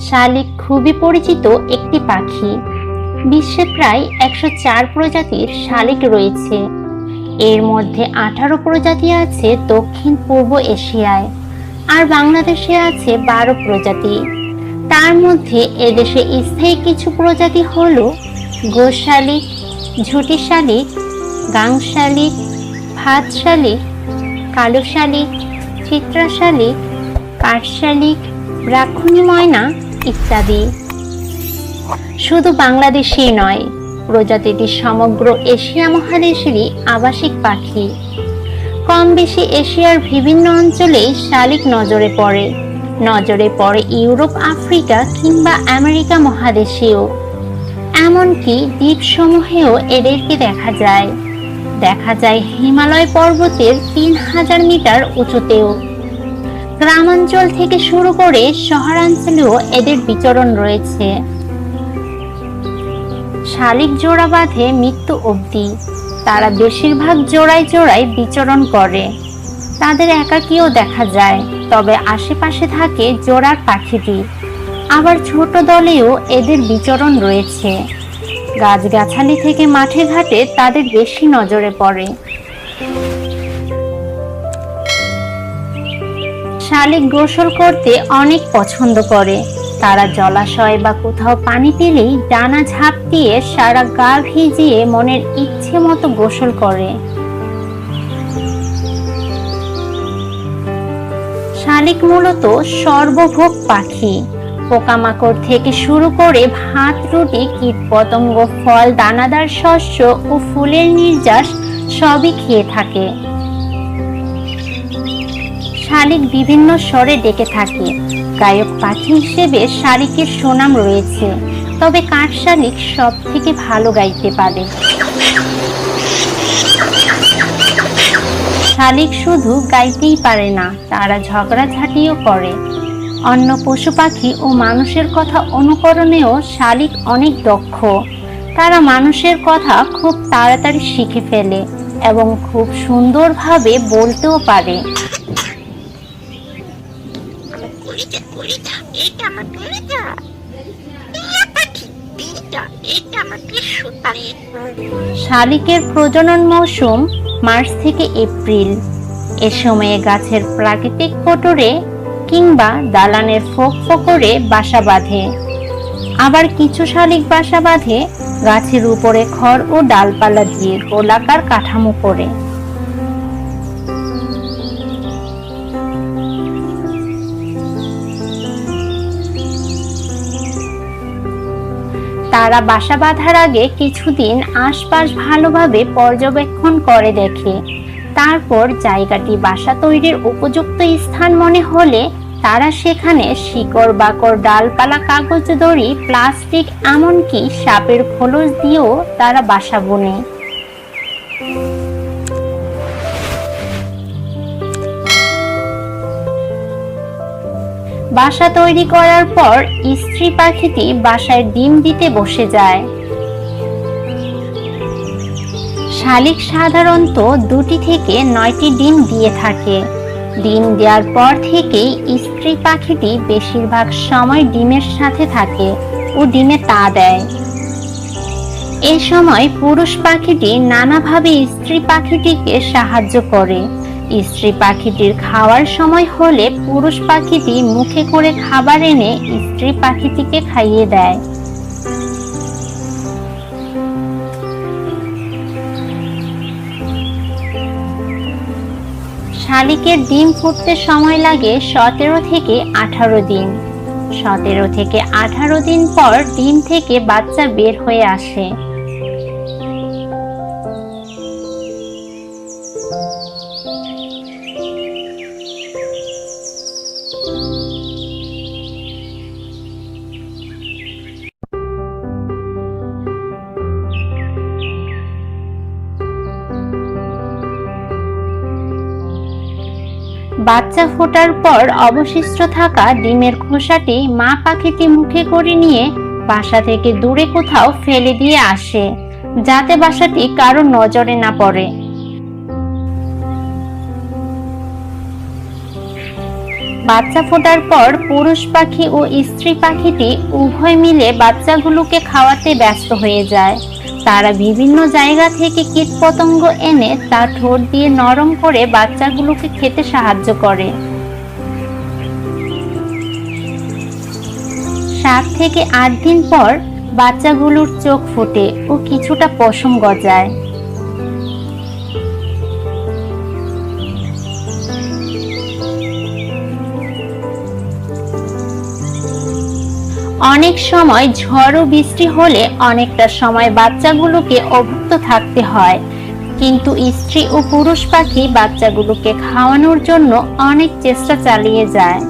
শালিক খুবই পরিচিত একটি পাখি। বিশ্বে প্রায় একশো চার প্রজাতির শালিক রয়েছে। এর মধ্যে আঠারো প্রজাতি আছে দক্ষিণ পূর্ব এশিয়ায় আর বাংলাদেশে আছে বারো প্রজাতি। তার মধ্যে এদেশে স্থায়ী কিছু প্রজাতি হল গোশ শালিক, ঝুটি শালিক, গাং শালিক, ভাত শালিক, কালো শালিক, চিত্রা শালিক, কাঠ শালিক ব্রাক্ষণী ময়না ইত্যাদি। শুধু বাংলাদেশেই নয় প্রজাতিটি সমগ্র এশিয়া মহাদেশেরই আবাসিক পাখি। কম বেশি এশিয়ার বিভিন্ন অঞ্চলেই শালিক নজরে পড়ে। নজরে পড়ে ইউরোপ, আফ্রিকা কিংবা আমেরিকা মহাদেশেও। এমনকি দ্বীপসমূহেও এদেরকে দেখা যায়। দেখা যায় হিমালয় পর্বতের তিন হাজার মিটার উঁচুতেও। গ্রামাঞ্চল থেকে শুরু করে শহরাঞ্চলেও এদের বিচরণ রয়েছে। শালিক জোড়া বাঁধে মৃত্যু অবধি। তারা বেশিরভাগ জোড়ায় জোড়ায় বিচরণ করে। তাদের একাকীও দেখা যায়, তবে আশেপাশে থাকে জোড়ার পাখিটি। আবার ছোট দলেও এদের বিচরণ রয়েছে। গাছগাছালি থেকে মাঠে ঘাটে তাদের বেশি নজরে পড়ে। শালিক গোসল করতে অনেক পছন্দ করে। তারা জলাশয় বা কোথাও পানি পেলেই ডানা ঝাঁপ দিয়ে সারা গা ভিজিয়ে মনের ইচ্ছে মতো গোসল করে। শালিক মূলত সর্বভোগ পাখি। পোকামাকড় থেকে শুরু করে ভাত, রুটি, কীট পতঙ্গ, ফল, দানাদার শস্য ও ফুলের নির্যাস সবই খেয়ে থাকে। শালিক বিভিন্ন স্বরে ডেকে থাকে। গায়ক পাখি হিসেবে শালিকের সুনাম রয়েছে, তবে কাঠ শালিক সব থেকে ভালো গাইতে পারে। শালিক শুধু গাইতেই পারে না, তারা ঝগড়াঝাটিও করে। অন্য পশু পাখি ও মানুষের কথা অনুকরণেও শালিক অনেক দক্ষ। তারা মানুষের কথা খুব তাড়াতাড়ি শিখে ফেলে এবং খুব সুন্দরভাবে বলতেও পারে। এটা আমার শালিকের প্রজনন মৌসুম মার্চ থেকে এপ্রিল। এ সময়ে গাছের প্রাকৃতিক কোটরে কিংবা দালানের ফোক ফোকরে বাসা বাঁধে। আবার কিছু শালিক বাসা বাঁধে গাছের উপরে খড় ও ডালপালা দিয়ে গোলাকার কাঠামো করে। তারা বাসা বাঁধার আগে কিছুদিন আশপাশ ভালোভাবে পর্যবেক্ষণ করে দেখে। তারপর জায়গাটি বাসা তৈরির উপযুক্ত স্থান মনে হলে তারা সেখানে শিকড়, বাকড়, ডালপালা, কাগজ দড়ি প্লাস্টিক, এমনকি সাপের খোলস দিয়েও তারা বাসা বোনে। বাসা তৈরি করার পর স্ত্রী পাখিটি বাসায় ডিম দিতে বসে যায়। শালিক সাধারণত দুটি থেকে নয়টি ডিম দিয়ে থাকে। ডিম দেওয়ার পর থেকেই স্ত্রী পাখিটি বেশিরভাগ সময় ডিমের সাথে থাকে ও ডিমে তা দেয়। এ সময় পুরুষ পাখিটি নানাভাবে স্ত্রী পাখিটিকে সাহায্য করে। স্ত্রী পাখিটির খাওয়ার সময় হলে পুরুষ পাখিটি মুখে করে খাবার এনে স্ত্রী পাখিটিকে খাইয়ে দেয়। শালিকের ডিম ফুটতে সময় লাগে সতেরো থেকে আঠারো দিন। সতেরো থেকে আঠারো দিন পর ডিম থেকে বাচ্চা বের হয়ে আসে। বাচ্চা ফোটার পর অবশিষ্ট থাকা ডিমের খোসাটি মা পাখিটি মুখে করে নিয়ে বাসা থেকে দূরে কোথাও ফেলে দিয়ে আসে, যাতে বাসাটি কারও নজরে না পড়ে। বাচ্চা ফোটার পর পুরুষ পাখি ও স্ত্রী পাখিটি উভয় মিলে বাচ্চাগুলোকে খাওয়াতে ব্যস্ত হয়ে যায়। তারা বিভিন্ন জায়গা থেকে কীটপতঙ্গ এনে তা ঠোঁট দিয়ে নরম করে বাচ্চাগুলোকে খেতে সাহায্য করে। সাত থেকে আট দিন পর বাচ্চাগুলোর চোখ ফোটে ও কিছুটা পশম গজায়। অনেক সময় ঝড় ও বৃষ্টি হলে অনেকটা সময় বাচ্চাগুলোকে অভুক্ত থাকতে হয়। কিন্তু স্ত্রী ও পুরুষ পাখি বাচ্চাগুলোকে খাওয়ানোর জন্য অনেক চেষ্টা চালিয়ে যায়।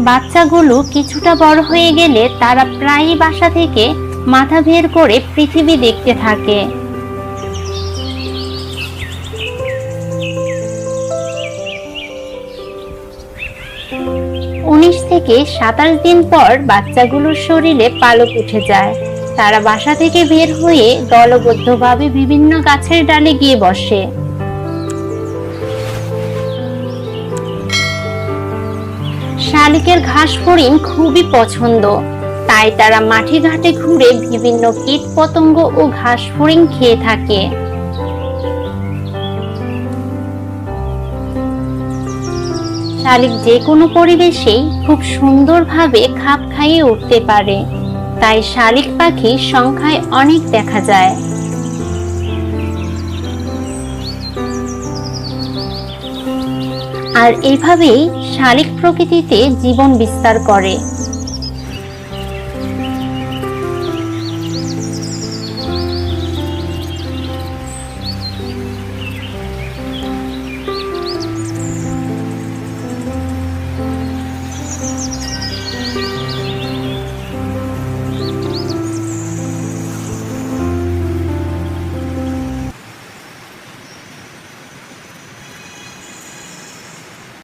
বাচ্চাগুলো কিছুটা বড় হয়ে গেলে তারা প্রায়ই বাসা থেকে মাথা বের করে পৃথিবী দেখতে থাকে। থেকে সাতাশ দিন পর বাচ্চাগুলোর শরীরে পালক উঠে যায়। তারা বাসা থেকে বের হয়ে দলবদ্ধভাবে বিভিন্ন গাছের ডালে গিয়ে বসে। শালিকের ঘাস ফড়িং খুবই পছন্দ। তাই তারা মাঠে ঘাটে ঘুরে বিভিন্ন কীট পতঙ্গ ও ঘাস ফড়িং খেয়ে থাকে। শালিক যে কোনো পরিবেশেই খুব সুন্দরভাবে খাপ খাইয়ে উঠতে পারে। তাই শালিক পাখি সংখ্যায় অনেক দেখা যায়। আর এভাবেই শালিক প্রকৃতিতে জীবন বিস্তার করে।